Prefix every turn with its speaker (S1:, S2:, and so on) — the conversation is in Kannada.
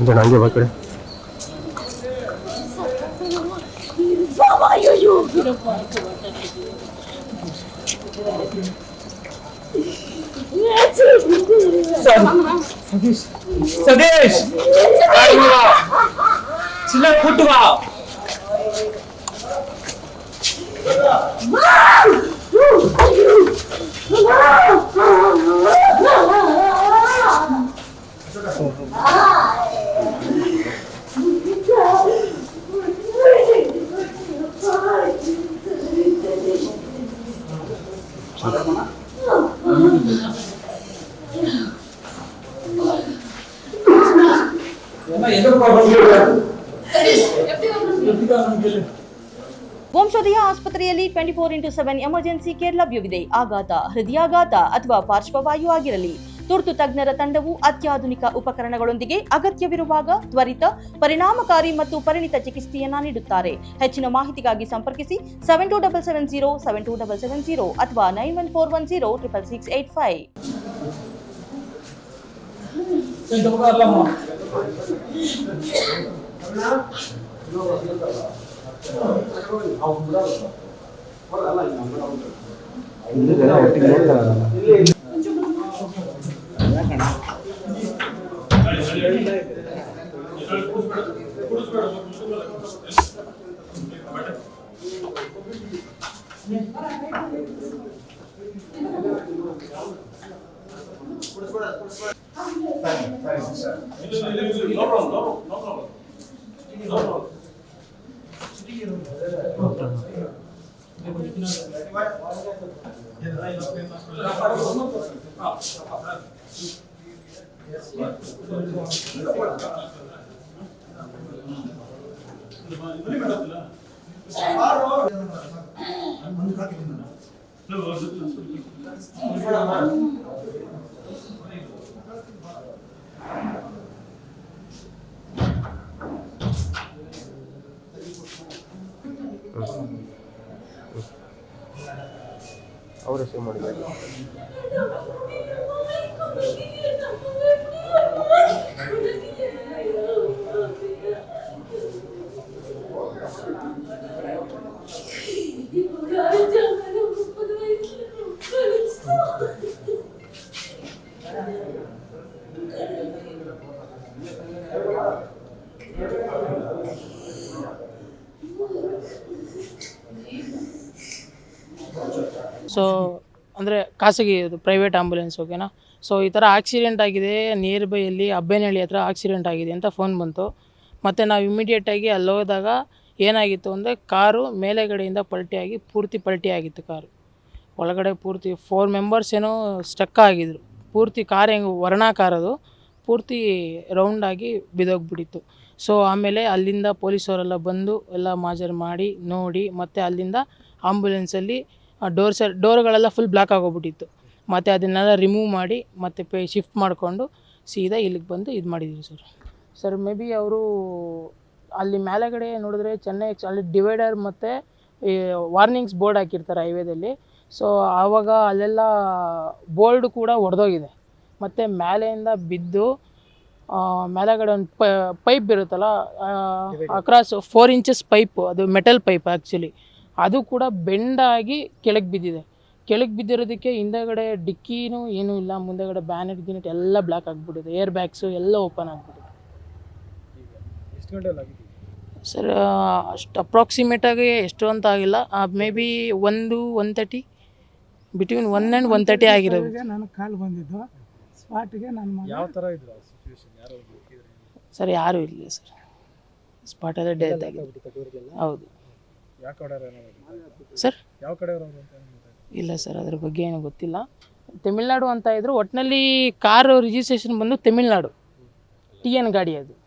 S1: 이제
S2: 남겨봐 그래. 봐봐요 요 그런 거 सतीश सतीश 엄마 얘들 봐. 얘들 봐.
S3: ವಂಶೋದಯ ಆಸ್ಪತ್ರೆಯಲ್ಲಿ twenty four into seven emergency care ಲಭ್ಯವಿದೆ. ಆಘಾತ, ಹೃದಯಾಘಾತ ಅಥವಾ ಪಾರ್ಶ್ವವಾಯು ಆಗಿರಲಿ. ತುರ್ತು ತಜ್ಞರ ತಂಡವು ಅತ್ಯಾಧುನಿಕ ಉಪಕರಣಗಳೊಂದಿಗೆ ಅಗತ್ಯವಿರುವಾಗ ತ್ವರಿತ, ಪರಿಣಾಮಕಾರಿ ಮತ್ತು ಪರಿಣಿತ ಚಿಕಿತ್ಸೆಯನ್ನ ನೀಡುತ್ತಾರೆ. ಹೆಚ್ಚಿನ ಮಾಹಿತಿಗಾಗಿ ಸಂಪರ್ಕಿಸಿ seven two double seven zero seven two double seven zero ಅಥವಾ nine one four one zero triple six eight five
S1: Fine, fine, sir.
S2: No problem, no problem, no problem. No problem.
S1: たな。ಅವರೇ save ಮಾಡಿದ್ದಾರೆ
S4: So ಅಂದರೆ ಖಾಸಗಿ ಇದು ಪ್ರೈವೇಟ್ ಆಂಬುಲೆನ್ಸ್ ಓಕೆನಾ ಸೊ ಈ ಥರ ಆಕ್ಸಿಡೆಂಟ್ ಆಗಿದೆ ನಿಯರ್ ಬೈಯಲ್ಲಿ ಅಬ್ಬೇನಹಳ್ಳಿ ಹತ್ರ ಆಕ್ಸಿಡೆಂಟ್ ಆಗಿದೆ ಅಂತ ಫೋನ್ ಬಂತು. ಮತ್ತು ನಾವು ಇಮ್ಮಿಡಿಯೇಟಾಗಿ ಅಲ್ಲಿ ಹೋದಾಗ ಏನಾಗಿತ್ತು ಅಂದರೆ ಕಾರು ಮೇಲೆಗಡೆಯಿಂದ ಪಲ್ಟಿಯಾಗಿ, ಪೂರ್ತಿ ಪಲ್ಟಿ ಆಗಿತ್ತು ಕಾರು. ಒಳಗಡೆ ಪೂರ್ತಿ ಫೋರ್ ಮೆಂಬರ್ಸ್ ಏನೋ ಸ್ಟಕ್ ಆಗಿದ್ರು. ಪೂರ್ತಿ ಕಾರ್ ಹೆಂಗೆ, ವರ್ಣ ಕಾರದು ಪೂರ್ತಿ ರೌಂಡಾಗಿ ಬಿದ್ದೋಗ್ಬಿಟ್ಟಿತ್ತು. ಸೊ ಆಮೇಲೆ ಅಲ್ಲಿಂದ ಪೊಲೀಸವರೆಲ್ಲ ಬಂದು ಎಲ್ಲ ಮಾಜರ್ ಮಾಡಿ, ನೋಡಿ, ಮತ್ತು ಅಲ್ಲಿಂದ ಆಂಬುಲೆನ್ಸಲ್ಲಿ ಡೋರ್ ಸೈಡ್ ಡೋರ್ಗಳೆಲ್ಲ ಫುಲ್ ಬ್ಲಾಕ್ ಆಗೋಗ್ಬಿಟ್ಟಿತ್ತು. ಮತ್ತು ಅದನ್ನೆಲ್ಲ ರಿಮೂವ್ ಮಾಡಿ ಮತ್ತು ಪೇ ಶಿಫ್ಟ್ ಮಾಡಿಕೊಂಡು ಸೀದಾ ಇಲ್ಲಿಗೆ ಬಂದು ಇದು ಮಾಡಿದ್ದೀವಿ ಸರ್ ಸರ್ ಮೇ ಬಿ ಅವರು ಅಲ್ಲಿ ಮೇಲೆಗಡೆ ನೋಡಿದ್ರೆ ಚೆನ್ನೈ ಎಕ್ಸ್ ಅಲ್ಲಿ ಡಿವೈಡರ್ ಮತ್ತು ಈ ವಾರ್ನಿಂಗ್ಸ್ ಬೋರ್ಡ್ ಹಾಕಿರ್ತಾರೆ ಹೈವೇದಲ್ಲಿ ಸೊ ಆವಾಗ ಅಲ್ಲೆಲ್ಲ ಬೋರ್ಡ್ ಕೂಡ ಒಡೆದೋಗಿದೆ. ಮತ್ತು ಮೇಲೆಯಿಂದ ಬಿದ್ದು ಆ, ಮೇಲೆಗಡೆ ಒಂದು ಪೈಪ್ ಇರುತ್ತಲ್ಲ ಅಕ್ರಾಸ್ ಫೋರ್ ಇಂಚಸ್ ಪೈಪ್ ಅದು ಮೆಟಲ್ ಪೈಪ್ ಆ್ಯಕ್ಚುಲಿ ಅದು ಕೂಡ ಬೆಂಡಾಗಿ ಕೆಳಗೆ ಬಿದ್ದಿದೆ. ಕೆಳಗೆ ಬಿದ್ದಿರೋದಕ್ಕೆ ಹಿಂದೆಗಡೆ ಡಿಕ್ಕಿನೂ ಏನೂ ಇಲ್ಲ ಮುಂದೆಗಡೆ ಬ್ಯಾನೆಟ್ ಗಿನೆಟ್ ಎಲ್ಲ ಬ್ಲ್ಯಾಕ್ ಆಗಿಬಿಟ್ಟಿದೆ. ಏರ್ ಬ್ಯಾಗ್ಸು ಎಲ್ಲ ಓಪನ್ ಆಗಿಬಿಟ್ಟಿದೆ. ಸರ್ ಅಷ್ಟು ಅಪ್ರಾಕ್ಸಿಮೇಟಾಗಿ ಎಷ್ಟು ಅಂತ ಆಗಿಲ್ಲ. ಮೇ ಬಿ ಒಂದು one thirty between one and one thirty ಆಗಿರೋದು.
S5: ನನಗೆ ಕಾಲು ಬಂದಿದ್ದು. ಸ್ಪಾಟ್ಗೆ ನಾನು
S2: ಯಾವ ಥರ ಇದ್ರು ಸಿಚುವೇಶನ್ ಯಾರು
S4: ಸರ್ ಯಾರೂ ಇಲ್ಲ ಸರ್. ಸ್ಪಾಟಲ್ಲೇ ಡೆತ್ ಆಗಿದೆ ಹೌದು.
S2: ಯಾವ ಕಡೆ
S4: ಸರ್?
S2: ಯಾವ ಕಡೆ?
S4: ಇಲ್ಲ ಸರ್ ಅದ್ರ ಬಗ್ಗೆ ಏನು ಗೊತ್ತಿಲ್ಲ. ತಮಿಳ್ನಾಡು ಅಂತ ಇದ್ರು ಒಟ್ಟಿನಲ್ಲಿ ಕಾರ್ ರಿಜಿಸ್ಟ್ರೇಷನ್ ಬಂದು ತಮಿಳ್ನಾಡು. ಟಿ ಎನ್ ಗಾಡಿ ಅದು.